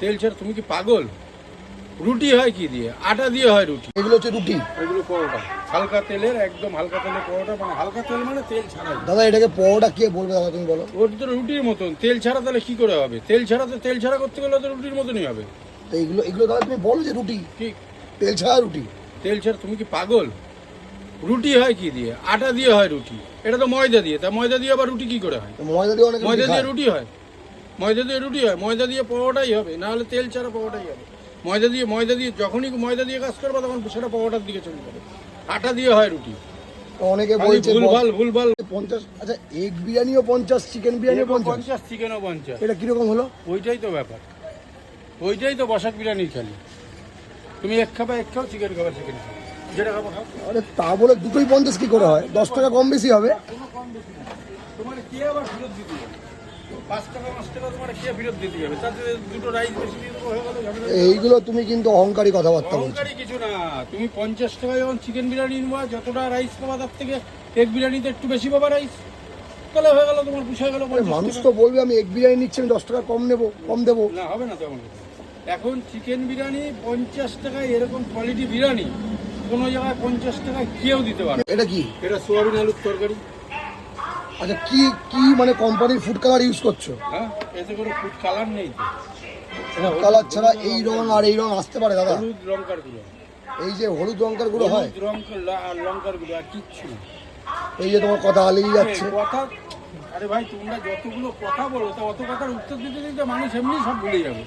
তেল ছাড়া তুমি কি পাগল? রুটি হয় কি দিয়ে? আটা দিয়ে হয় রুটি। এগুলো হচ্ছে রুটি। এগুলো পরোটা। হালকা তেলের একদম হালকা তেলের পরোটা মানে হালকা তেল মানে তেল ছাড়াই। দাদা এটাকে পরোটা কে বলবে দাদা তুমি বলো? ওটা তো রুটির মতন। তেল ছাড়া তাহলে কি করে হবে? তেল ছাড়া তো তেল ছাড়া করতে গেলে তো রুটির মতনই হবে। তো এগুলো এগুলো দাদা তুমি বলো যে রুটি। কি? তেল ছাড়া রুটি। তেল ছাড়া তুমি কি পাগল? রুটি হয় কি দিয়ে? আটা দিয়ে হয় রুটি। এটা তো ময়দা দিয়ে। তা ময়দা দিয়ে আবার রুটি কি করে হয়? ময়দা দিয়ে অনেক ময়দা দিয়ে রুটি হয়। ময়দা দিয়ে রুটি হয় ময়দা দিয়ে পরোটাই হবে না হলে তেল ছাড়া পরোটাই হবে। ময়দা দিয়ে ময়দা দিয়ে যখনই ময়দা দিয়ে কাজ করবে তখন সেটা পরোটার দিকে চলে যাবে। আটা দিয়ে হয় রুটি। অনেকে বলছে ভুলভাল ভুলভাল। পঞ্চাশ আচ্ছা এগ বিরিয়ানিও পঞ্চাশ চিকেন বিরিয়ানিও পঞ্চাশ। পঞ্চাশ চিকেনও পঞ্চাশ। এটা কীরকম হলো? ওইটাই তো ব্যাপার। ওইটাই তো বসাক বিরিয়ানির খালি। তুমি এক খাবা এক খাও চিকেন খাবা চিকেন যেটা খাব খাও। আরে তা বলে দুটোই পঞ্চাশ কি করে হয়? দশ টাকা কম বেশি হবে। কম বেশি তোমার কে আবার ফেরত দিতে পাঁচ টাকা পাঁচ টাকা তোমার কে ফেরত দিতে যাবে তাতে দুটো রাইস বেশি দিয়ে দেবো হয়ে গেল এইগুলো তুমি কিন্তু অহংকারী কথাবার্তা বলছো। অহংকারী কিছু না। তুমি পঞ্চাশ টাকা যখন চিকেন বিরিয়ানি নেবা যতটা রাইস পাবা তার থেকে এক বিরিয়ানিতে একটু বেশি পাবা রাইস তাহলে হয়ে গেল তোমার পুষে গেল মানুষ তো বলবে আমি এগ বিরিয়ানি নিচ্ছি আমি দশ টাকা কম নেব কম দেবো। না হবে না তেমন এখন চিকেন বিরিয়ানি পঞ্চাশ টাকায় এরকম কোয়ালিটি বিরিয়ানি কোনো জায়গায় পঞ্চাশ টাকায় কেউ দিতে পারে এটা কি? এটা সোয়াবিন আলুর তরকারি। আচ্ছা কি কি মানে কোম্পানির ফুড কালার ইউজ করছ? হ্যাঁ এতে করে ফুড কালার নেই কালার ছাড়া এই রং আর এই রং আসতে পারে দাদা? হলুদ লঙ্কার গুঁড়ো। এই যে হলুদ লঙ্কারগুলো হয়? হলুদ লঙ্কার গুঁড়ো আর কিচ্ছু এই যে তোমার কথা আলিয়ে যাচ্ছে। কথা আরে ভাই তোমরা যতগুলো কথা বলো তা অত কথার উত্তর দিতে দিতে মানুষ এমনি সব ভুলে যাবে।